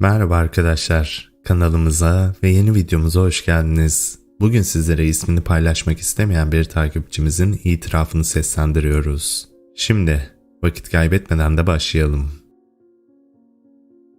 Merhaba arkadaşlar, kanalımıza ve yeni videomuza hoş geldiniz. Bugün sizlere ismini paylaşmak istemeyen bir takipçimizin itirafını seslendiriyoruz. Şimdi vakit kaybetmeden de başlayalım.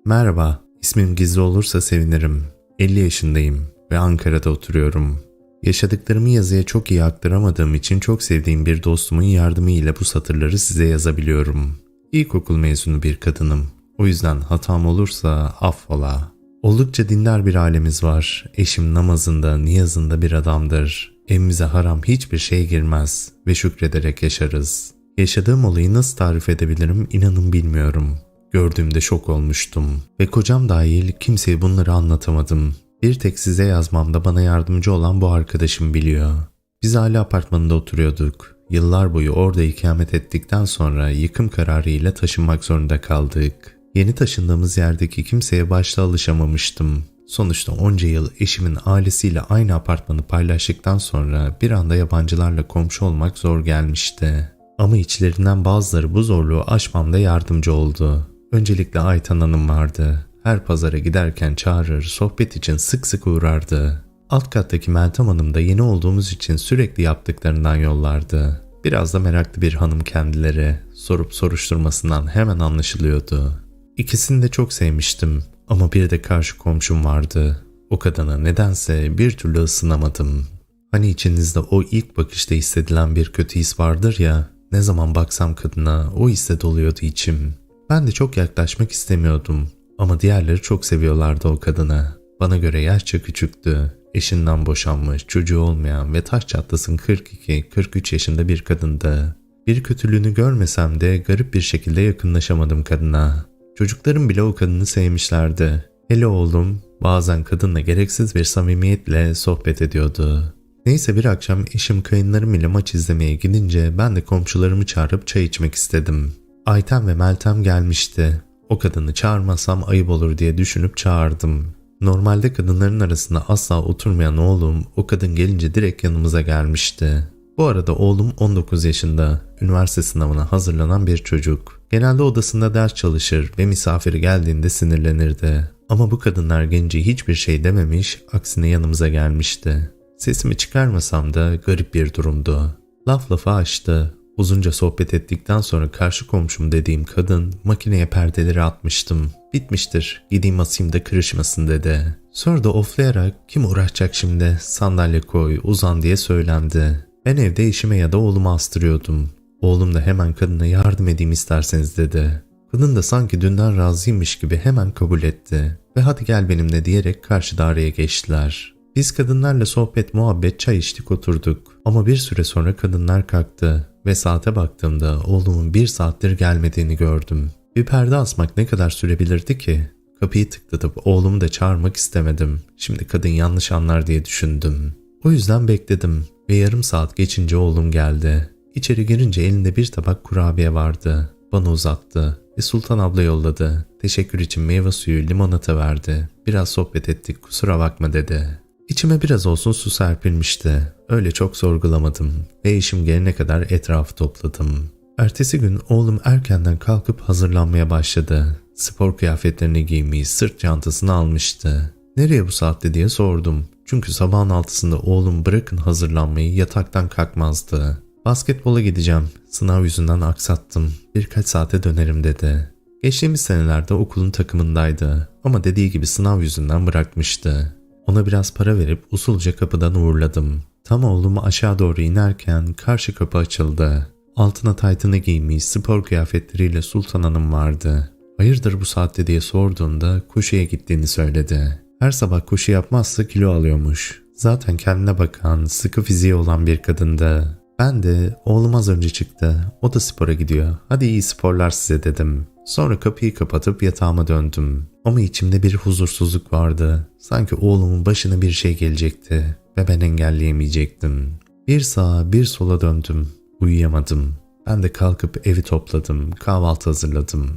Merhaba, ismim gizli olursa sevinirim. 50 yaşındayım ve Ankara'da oturuyorum. Yaşadıklarımı yazıya çok iyi aktaramadığım için çok sevdiğim bir dostumun yardımıyla bu satırları size yazabiliyorum. İlkokul mezunu bir kadınım. O yüzden hatam olursa affola. Oldukça dindar bir ailemiz var. Eşim namazında, niyazında bir adamdır. Evimize haram hiçbir şey girmez ve şükrederek yaşarız. Yaşadığım olayı nasıl tarif edebilirim inanın bilmiyorum. Gördüğümde şok olmuştum ve kocam dahil kimseye bunları anlatamadım. Bir tek size yazmamda bana yardımcı olan bu arkadaşım biliyor. Biz aile apartmanında oturuyorduk. Yıllar boyu orada ikamet ettikten sonra yıkım kararı ile taşınmak zorunda kaldık. Yeni taşındığımız yerdeki kimseye başta alışamamıştım. Sonuçta onca yıl eşimin ailesiyle aynı apartmanı paylaştıktan sonra bir anda yabancılarla komşu olmak zor gelmişti. Ama içlerinden bazıları bu zorluğu aşmamda yardımcı oldu. Öncelikle Aytan Hanım vardı. Her pazara giderken çağırır, sohbet için sık sık uğrardı. Alt kattaki Meltem Hanım da yeni olduğumuz için sürekli yaptıklarından yollardı. Biraz da meraklı bir hanım kendileri. Sorup soruşturmasından hemen anlaşılıyordu. İkisini de çok sevmiştim ama bir de karşı komşum vardı. O kadına nedense bir türlü ısınamadım. Hani içinizde o ilk bakışta hissedilen bir kötü his vardır ya, ne zaman baksam kadına o hisse doluyordu içim. Ben de çok yaklaşmak istemiyordum ama diğerleri çok seviyorlardı o kadını. Bana göre yaşça küçüktü. Eşinden boşanmış, çocuğu olmayan ve taş çatlasın 42-43 yaşında bir kadındı. Bir kötülüğünü görmesem de garip bir şekilde yakınlaşamadım kadına. Çocuklarım bile o kadını sevmişlerdi. Hele oğlum bazen kadınla gereksiz bir samimiyetle sohbet ediyordu. Neyse bir akşam eşim kayınlarım ile maç izlemeye gidince ben de komşularımı çağırıp çay içmek istedim. Ayten ve Meltem gelmişti. O kadını çağırmasam ayıp olur diye düşünüp çağırdım. Normalde kadınların arasında asla oturmayan oğlum o kadın gelince direkt yanımıza gelmişti. Bu arada oğlum 19 yaşında, üniversite sınavına hazırlanan bir çocuk. Genelde odasında ders çalışır ve misafiri geldiğinde sinirlenirdi. Ama bu kadınlar gelince hiçbir şey dememiş, aksine yanımıza gelmişti. Sesimi çıkarmasam da garip bir durumdu. Laf lafa açtı. Uzunca sohbet ettikten sonra karşı komşum dediğim kadın makineye perdeleri atmıştım. Bitmiştir gideyim asayım da kırışmasın dedi. Sonra da oflayarak kim uğraşacak şimdi sandalye koy uzan diye söylendi. Ben evde eşime ya da oğluma astırıyordum. Oğlum da hemen kadına yardım edeyim isterseniz dedi. Kadın da sanki dünden razıymış gibi hemen kabul etti ve hadi gel benimle diyerek karşı daireye geçtiler. Biz kadınlarla sohbet, muhabbet, çay içtik oturduk. Ama bir süre sonra kadınlar kalktı ve saate baktığımda oğlumun bir saattir gelmediğini gördüm. Bir perde asmak ne kadar sürebilirdi ki? Kapıyı tıklatıp oğlumu da çağırmak istemedim. Şimdi kadın yanlış anlar diye düşündüm. O yüzden bekledim ve yarım saat geçince oğlum geldi. İçeri girince elinde bir tabak kurabiye vardı. Bana uzattı ve Sultan abla yolladı. Teşekkür için meyve suyu limonata verdi. Biraz sohbet ettik kusura bakma dedi. İçime biraz olsun su serpilmişti. Öyle çok sorgulamadım ve eşim gelene kadar etrafı topladım. Ertesi gün oğlum erkenden kalkıp hazırlanmaya başladı. Spor kıyafetlerini giymeyi, sırt çantasını almıştı. Nereye bu saatte diye sordum. Çünkü sabahın altısında oğlum bırakın hazırlanmayı yataktan kalkmazdı. Basketbola gideceğim. Sınav yüzünden aksattım. Birkaç saate dönerim dedi. Geçtiğimiz senelerde okulun takımındaydı ama dediği gibi sınav yüzünden bırakmıştı. Ona biraz para verip usulca kapıdan uğurladım. Tam oğlum aşağı doğru inerken karşı kapı açıldı. Altına taytını giymiş spor kıyafetleriyle Sultan Hanım vardı. Hayırdır bu saatte diye sorduğunda koşuya gittiğini söyledi. Her sabah koşu yapmazsa kilo alıyormuş. Zaten kendine bakan, sıkı fiziği olan bir kadındı. Ben de oğlum az önce çıktı. O da spora gidiyor. Hadi iyi sporlar size dedim. Sonra kapıyı kapatıp yatağıma döndüm. Ama içimde bir huzursuzluk vardı. Sanki oğlumun başına bir şey gelecekti ve ben engelleyemeyecektim. Bir sağa bir sola döndüm. Uyuyamadım. Ben de kalkıp evi topladım, kahvaltı hazırladım.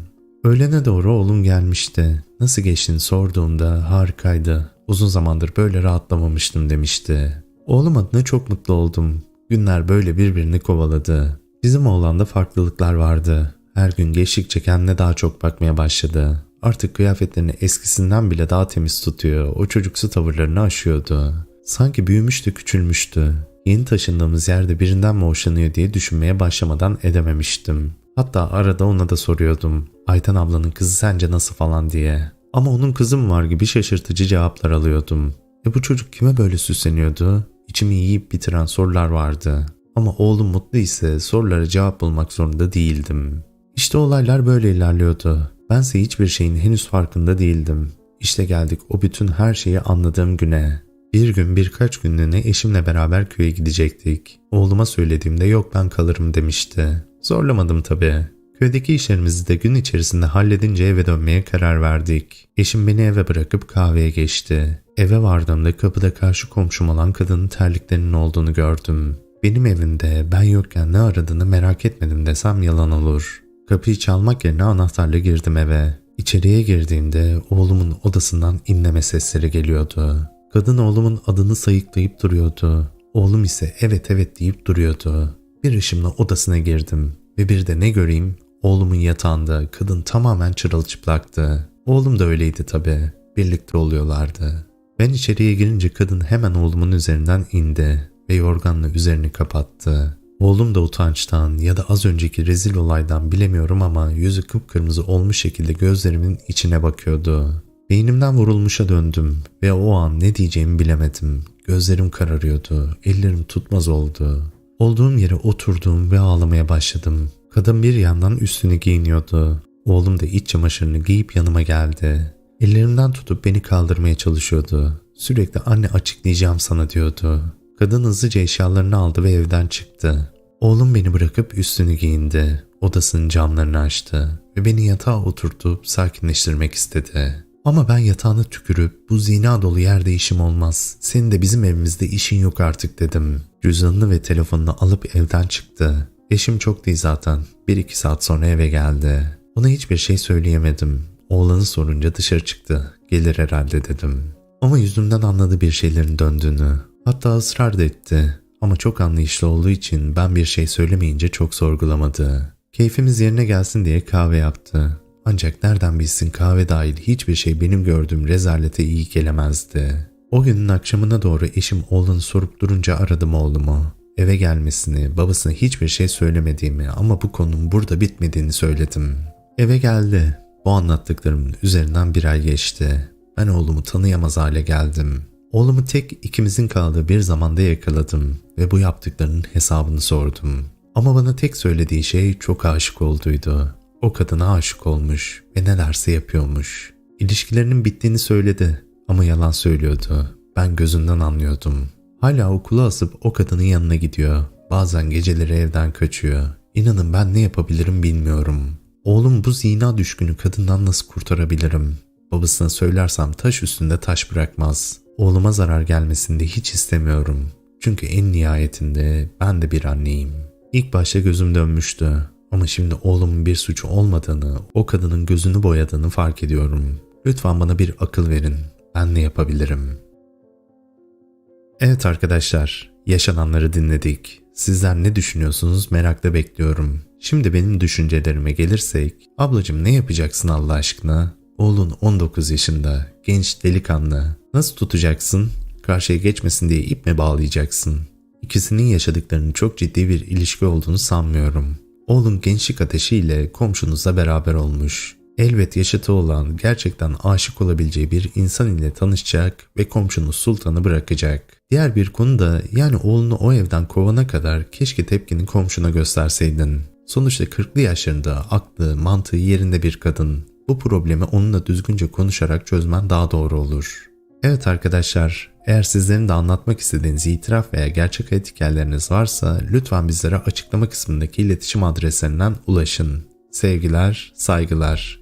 Öğlene doğru oğlum gelmişti. Nasıl geçtiğini sorduğumda harikaydı. Uzun zamandır böyle rahatlamamıştım demişti. Oğlum adına çok mutlu oldum. Günler böyle birbirini kovaladı. Bizim oğlanda farklılıklar vardı. Her gün geçtikçe kendine daha çok bakmaya başladı. Artık kıyafetlerini eskisinden bile daha temiz tutuyor. O çocuksu tavırlarını aşıyordu. Sanki büyümüştü, küçülmüştü. Yeni taşındığımız yerde birinden mi hoşlanıyor diye düşünmeye başlamadan edememiştim. Hatta arada ona da soruyordum. Ayten ablanın kızı sence nasıl falan diye. Ama onun kızı mı var gibi şaşırtıcı cevaplar alıyordum. E bu çocuk kime böyle süsleniyordu? İçimi yiyip bitiren sorular vardı. Ama oğlum mutlu ise sorulara cevap bulmak zorunda değildim. İşte olaylar böyle ilerliyordu. Bense hiçbir şeyin henüz farkında değildim. İşte geldik o bütün her şeyi anladığım güne. Bir gün birkaç günlüğüne eşimle beraber köye gidecektik. Oğluma söylediğimde yok ben kalırım demişti. Zorlamadım tabii. Köydeki işlerimizi de gün içerisinde halledince eve dönmeye karar verdik. Eşim beni eve bırakıp kahveye geçti. Eve vardığımda kapıda karşı komşum olan kadının terliklerinin olduğunu gördüm. Benim evimde ben yokken ne aradığını merak etmedim desem yalan olur. Kapıyı çalmak yerine anahtarla girdim eve. İçeriye girdiğimde oğlumun odasından inleme sesleri geliyordu. Kadın oğlumun adını sayıklayıp duruyordu. Oğlum ise evet evet deyip duruyordu. Bir ışımla odasına girdim ve bir de ne göreyim oğlumun yatağında kadın tamamen çırılçıplaktı. Oğlum da öyleydi tabi. Birlikte oluyorlardı. Ben içeriye girince kadın hemen oğlumun üzerinden indi ve yorganla üzerini kapattı. Oğlum da utançtan ya da az önceki rezil olaydan bilemiyorum ama yüzü kıpkırmızı olmuş şekilde gözlerimin içine bakıyordu. Beynimden vurulmuşa döndüm ve o an ne diyeceğimi bilemedim. Gözlerim kararıyordu, ellerim tutmaz oldu. Olduğum yere oturdum ve ağlamaya başladım. Kadın bir yandan üstünü giyiniyordu. Oğlum da iç çamaşırını giyip yanıma geldi. Ellerimden tutup beni kaldırmaya çalışıyordu. Sürekli anne açıklayacağım sana diyordu. Kadın hızlıca eşyalarını aldı ve evden çıktı. Oğlum beni bırakıp üstünü giyindi. Odasının camlarını açtı ve beni yatağa oturtup sakinleştirmek istedi. Ama ben yatağına tükürüp bu zina dolu yerde işim olmaz. Senin de bizim evimizde işin yok artık dedim. Cüzdanını ve telefonunu alıp evden çıktı. Eşim çok değil zaten. Bir iki saat sonra eve geldi. Ona hiçbir şey söyleyemedim. Oğlanı sorunca dışarı çıktı. Gelir herhalde dedim. Ama yüzümden anladı bir şeylerin döndüğünü. Hatta ısrar da etti. Ama çok anlayışlı olduğu için ben bir şey söylemeyince çok sorgulamadı. Keyfimiz yerine gelsin diye kahve yaptı. Ancak nereden bilsin kahve dahil hiçbir şey benim gördüğüm rezalete iyi gelemezdi. O günün akşamına doğru eşim oğlunu sorup durunca aradım oğlumu. Eve gelmesini, babasına hiçbir şey söylemediğimi ama bu konunun burada bitmediğini söyledim. Eve geldi. Bu anlattıklarımın üzerinden bir ay geçti. Ben oğlumu tanıyamaz hale geldim. Oğlumu tek ikimizin kaldığı bir zamanda yakaladım ve bu yaptıklarının hesabını sordum. Ama bana tek söylediği şey çok aşık olduğuydu. O kadına aşık olmuş ve nelerse yapıyormuş. İlişkilerinin bittiğini söyledi ama yalan söylüyordu. Ben gözünden anlıyordum. Hala okula asıp o kadının yanına gidiyor. Bazen geceleri evden kaçıyor. İnanın ben ne yapabilirim bilmiyorum. Oğlum bu zina düşkünü kadından nasıl kurtarabilirim? Babasına söylersem taş üstünde taş bırakmaz. Oğluma zarar gelmesini de hiç istemiyorum. Çünkü en nihayetinde ben de bir anneyim. İlk başta gözüm dönmüştü. Ama şimdi oğlumun bir suçu olmadığını, o kadının gözünü boyadığını fark ediyorum. Lütfen bana bir akıl verin. Ben ne yapabilirim? Evet arkadaşlar, yaşananları dinledik. Sizler ne düşünüyorsunuz merakla bekliyorum. Şimdi benim düşüncelerime gelirsek, ablacım ne yapacaksın Allah aşkına? Oğlun 19 yaşında, genç delikanlı. Nasıl tutacaksın? Karşıya geçmesin diye ip mi bağlayacaksın? İkisinin yaşadıklarının çok ciddi bir ilişki olduğunu sanmıyorum. Oğlun gençlik ateşiyle komşunuzla beraber olmuş. Elbet yaşıtı olan gerçekten aşık olabileceği bir insan ile tanışacak ve komşunuz sultanı bırakacak. Diğer bir konu da yani oğlunu o evden kovana kadar keşke tepkini komşuna gösterseydin. Sonuçta 40'lı yaşlarında aklı, mantığı yerinde bir kadın. Bu problemi onunla düzgünce konuşarak çözmen daha doğru olur. Evet arkadaşlar, eğer sizlerin de anlatmak istediğiniz itiraf veya gerçek hayat hikayeleriniz varsa lütfen bizlere açıklama kısmındaki iletişim adreslerinden ulaşın. Sevgiler, saygılar.